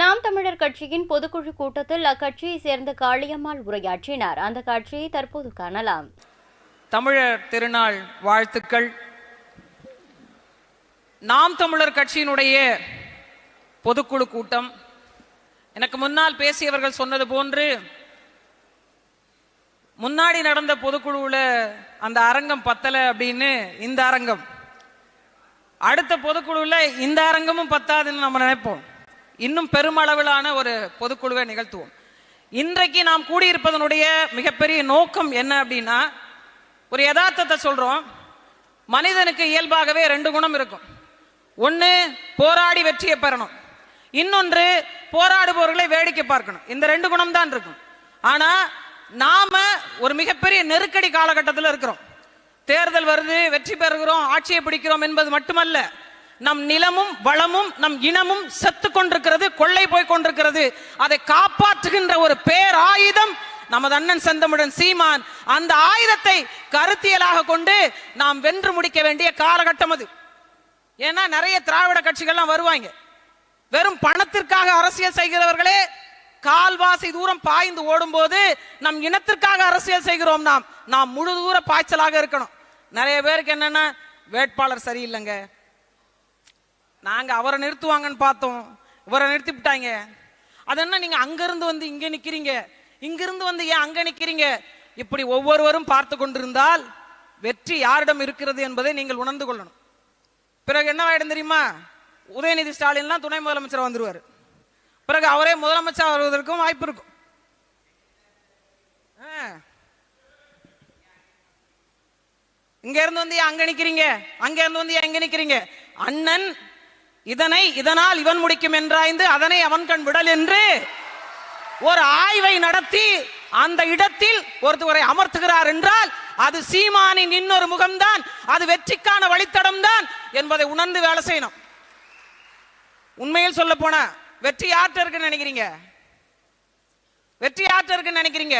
நாம் தமிழர் கட்சியின் பொதுக்குழு கூட்டத்தில் அக்கட்சியை சேர்ந்த காளியம்மாள் உரையாற்றினார். அந்த காட்சியை தற்போது காணலாம். தமிழர் திருநாள் வாழ்த்துக்கள். நாம் தமிழர் கட்சியினுடைய பொதுக்குழு கூட்டம். எனக்கு முன்னால் பேசியவர்கள் சொன்னது போன்று முன்னாடி நடந்த பொதுக்குழுவில் அந்த அரங்கம் பத்தலை அப்படின்னு இந்த அரங்கம். அடுத்த பொதுக்குழுவில் இந்த அரங்கமும் பத்தாதுன்னு நம்ம நினைப்போம். இன்னும் பெருமளவிலான ஒரு பொதுக்குழுவை நிகழ்த்துவோம். இன்றைக்கு நாம் கூடியிருப்பதனுடைய மிகப்பெரிய நோக்கம் என்ன அப்படின்னா ஒரு யதார்த்தத்தை சொல்றோம். மனிதனுக்கு இயல்பாகவே ரெண்டு குணம் இருக்கும். ஒன்று போராடி வெற்றியை பெறணும். இன்னொன்று போராடுபவர்களை வேடிக்கை பார்க்கணும். இந்த ரெண்டு குணம் தான் இருக்கும். ஆனால் நாம ஒரு மிகப்பெரிய நெருக்கடி காலகட்டத்தில் இருக்கிறோம். தேர்தல் வருது வெற்றி பெறுகிறோம் ஆட்சியை பிடிக்கிறோம் என்பது மட்டுமல்ல. நம் நிலமும் வளமும் நம் இனமும் செத்து கொண்டிருக்கிறது கொள்ளை போய் கொண்டிருக்கிறது. அதை காப்பாற்றுகின்ற ஒரு பேர் ஆயுதம் நமது அண்ணன் செந்தமுடன் சீமான் அந்த ஆயுதத்தை கருத்தியலாக கொண்டு நாம் வென்று முடிக்க வேண்டிய காலகட்டம் அது. ஏன்னா நிறைய திராவிட கட்சிகள்லாம் வருவாங்க. வெறும் பணத்திற்காக அரசியல் செய்கிறவர்களே கால்வாசி தூரம் பாய்ந்து ஓடும்போது நம் இனத்திற்காக அரசியல் செய்கிறோம் நாம். நாம் முழு தூர பாய்ச்சலாக இருக்கணும். நிறைய பேருக்கு என்னன்னா வேட்பாளர் சரியில்லைங்க. நாங்க அவரை நிறுத்துவாங்கன்னு பார்த்தோம். இவரை நிறுத்தி விட்டாங்க அது என்ன நீங்க அங்கிருந்து வந்து இங்க நிக்கிறீங்க? இங்கிருந்து வந்து ஏன் அங்க நிக்கிறீங்க? இப்படி ஒவ்வொருவரும் பார்த்து கொண்டிருந்தால் வெற்றி யாரிடம் இருக்கிறது என்பதை நீங்கள் உணர்ந்து கொள்ளணும். பிறகு என்ன ஆயிடும் தெரியுமா? உதயநிதி ஸ்டாலின்லாம் துணை முதலமைச்சர் வந்துருவாரு. பிறகு அவரே முதலமைச்சர் வருவதற்கும் வாய்ப்பு இருக்கும். இங்க இருந்து வந்து ஏன் அங்க நிக்கிறீங்க? அங்க இருந்து வந்து ஏன் இங்க நிக்கிறீங்க? அண்ணன் இதனை இதனால் இவன் முடிக்கும் என்றாய்ந்து அதனை அவன் கண் விடல் என்று ஒரு ஆய்வை நடத்தி அந்த இடத்தில் ஒருத்தவரை அமர்த்துகிறார் என்றால் அது சீமானின் இன்னொரு முகம்தான். அது வெற்றிக்கான வழித்தடம் தான் என்பதை உணர்ந்து வேலை செய்யணும். உண்மையில் சொல்ல போன வெற்றி யார்கிட்ட இருக்குன்னு நினைக்கிறீங்க? வெற்றி யார்கிட்ட இருக்குன்னு நினைக்கிறீங்க?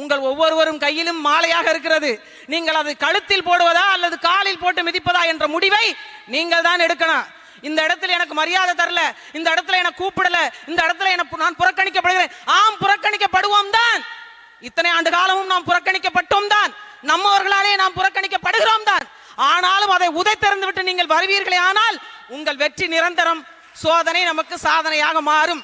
உங்கள் ஒவ்வொருவரும் கையிலும் மாலையாக இருக்கிறது. நீங்கள் அதை கழுத்தில் போடுவதா அல்லது காலில் போட்டு மிதிப்பதா என்ற முடிவை நீங்கள் தான் எடுக்கணும். இந்த இடத்துல எனக்கு மரியாதை தரல இந்த இடத்துல என்ன கூப்பிடல இந்த இடத்துல என்ன நான் புறக்கணிக்கப்படுகிறேன். ஆம் புறக்கணிக்கப்படுவோம் தான். இத்தனை ஆண்டு காலமும் நாம் புறக்கணிக்கப்பட்டோம் தான். நம்மவர்களாலே நாம் புறக்கணிக்கப்படுகிறோம் தான். ஆனாலும் அதை உதைத்தெறிந்து விட்டு நீங்கள் வருவீர்களே ஆனால் உங்கள் வெற்றி நிரந்தரம் சோதனை நமக்கு சாதனையாக மாறும்.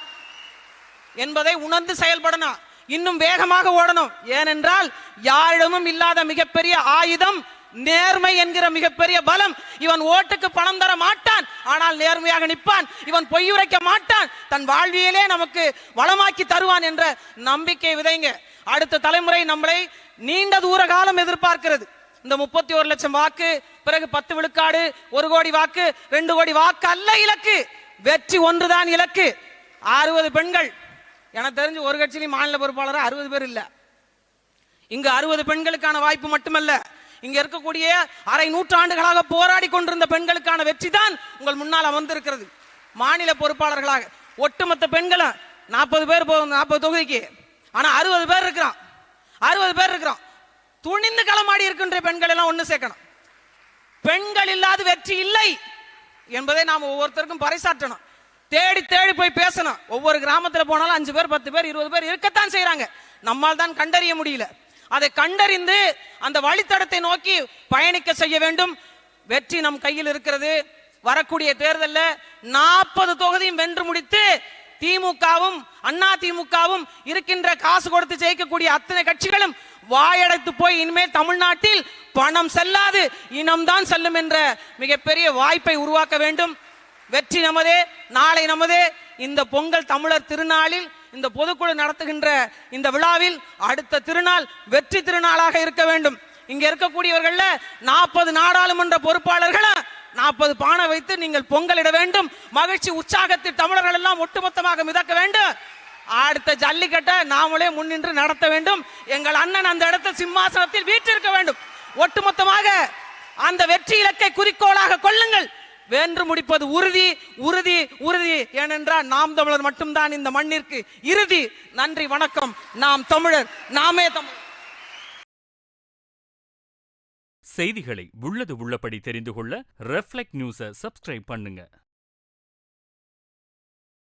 என்பதை உணர்ந்து செயல்படணும். இன்னும் வேகமாக ஓடணும். ஏனென்றால் யாரிடமும் இல்லாத மிகப்பெரிய ஆயுதம் நேர்மை என்கிற மிகப்பெரிய பலம். இவன் ஓட்டுக்கு பணம் தர மாட்டான். ஆனால் நேர்மையாக நிற்பான். இவன் பொய் உரைக்க மாட்டான். தன் வாழ்வியலே நமக்கு வளமாக்கி தருவான் என்ற நம்பிக்கை விதைங்க. அடுத்த தலைமுறை நம்மளை நீண்ட தூர காலம் எதிர்பார்க்கிறது. இந்த முப்பத்தி ஒரு லட்சம் வாக்கு பிறகு பத்து விழுக்காடு ஒரு கோடி வாக்கு ரெண்டு கோடி வாக்கு அல்ல இலக்கு. வெற்றி ஒன்றுதான் இலக்கு. அறுபது பெண்கள். எனக்கு தெரிஞ்சு ஒரு கட்சியிலையும் மாநில பொறுப்பாளர் அறுபது பேர் இல்ல. இங்கு அறுபது பெண்களுக்கான வாய்ப்பு மட்டுமல்ல. இங்க இருக்கக்கூடிய அரை நூற்றாண்டுகளாக போராடி கொண்டிருந்த பெண்களுக்கான வெற்றி தான் உங்கள் முன்னால் அமர்ந்திருக்கிறது. மாநில பொறுப்பாளர்களாக ஒட்டுமொத்த பெண்களும் நாற்பது பேர் போகும் நாற்பது தொகுதிக்கு. ஆனா அறுபது பேர் இருக்கிறான். அறுபது பேர் இருக்கிறான். துணிந்து களமாடி இருக்கின்ற பெண்கள் எல்லாம் ஒண்ணு சேர்க்கணும். பெண்கள் இல்லாத வெற்றி இல்லை என்பதை நாம் ஒவ்வொருத்தருக்கும் பறைசாற்றணும். தேடி தேடி போய் பேசணும். ஒவ்வொரு கிராமத்துல போனாலும் அஞ்சு பேர் பத்து பேர் இருபது பேர் இருக்கத்தான் செய்கிறாங்க நம்மால் தான் கண்டறிய முடியல. அதை கண்டறிந்து அந்த வழித்தடத்தை நோக்கி பயணிக்க செய்ய வேண்டும். வெற்றி நம் கையில் இருக்கிறது. வரக்கூடிய தேர்தலில் நாற்பது தொகுதியும் வென்று முடித்து திமுகவும் அண்ணா திமுகவும் இருக்கின்ற காசு கொடுத்து ஜெயிக்கக்கூடிய அத்தனை கட்சிகளும் வாயடைத்து போய் இனிமேல் தமிழ்நாட்டில் பணம் செல்லாது இனம்தான் செல்லும் என்ற மிகப்பெரிய வாய்ப்பை உருவாக்க வேண்டும். வெற்றி நமதே நாளை நமதே. இந்த பொங்கல் தமிழர் திருநாளில் இந்த பொதுக்குழு நடத்துகின்ற இந்த விழாவில் அடுத்த திருநாள் வெற்றி திருநாளாக இருக்க வேண்டும். இங்க இருக்கக்கூடியவர்கள்ல நாற்பது நாடாளுமன்ற பொறுப்பாளர்களும் நாற்பது பானை வைத்து நீங்கள் பொங்கலிட வேண்டும். மகிழ்ச்சி உற்சாகத்தில் தமிழர்கள் எல்லாம் ஒட்டுமொத்தமாக மிதக்க வேண்டும். அடுத்த ஜல்லிக்கட்டை நாமளே முன்னின்று நடத்த வேண்டும். எங்கள் அண்ணன் அந்த இடத்தில் சிம்மாசனத்தில் வீற்றிருக்க வேண்டும். ஒட்டுமொத்தமாக அந்த வெற்றி இலக்கை குறிக்கோளாக கொள்ளுங்கள். வென்று முடிப்பது உறுதி உறுதி உறுதி. ஏனென்றால் நாம் தமிழர் மட்டும்தான் இந்த மண்ணிற்கு இறுதி. நன்றி வணக்கம். நாம் தமிழர் நாமே தமிழ் செய்திகளை உள்ளது உள்ளபடி தெரிந்து கொள்ள ரெஃப்ளெக்ட் நியூஸை சப்ஸ்கிரைப் பண்ணுங்க.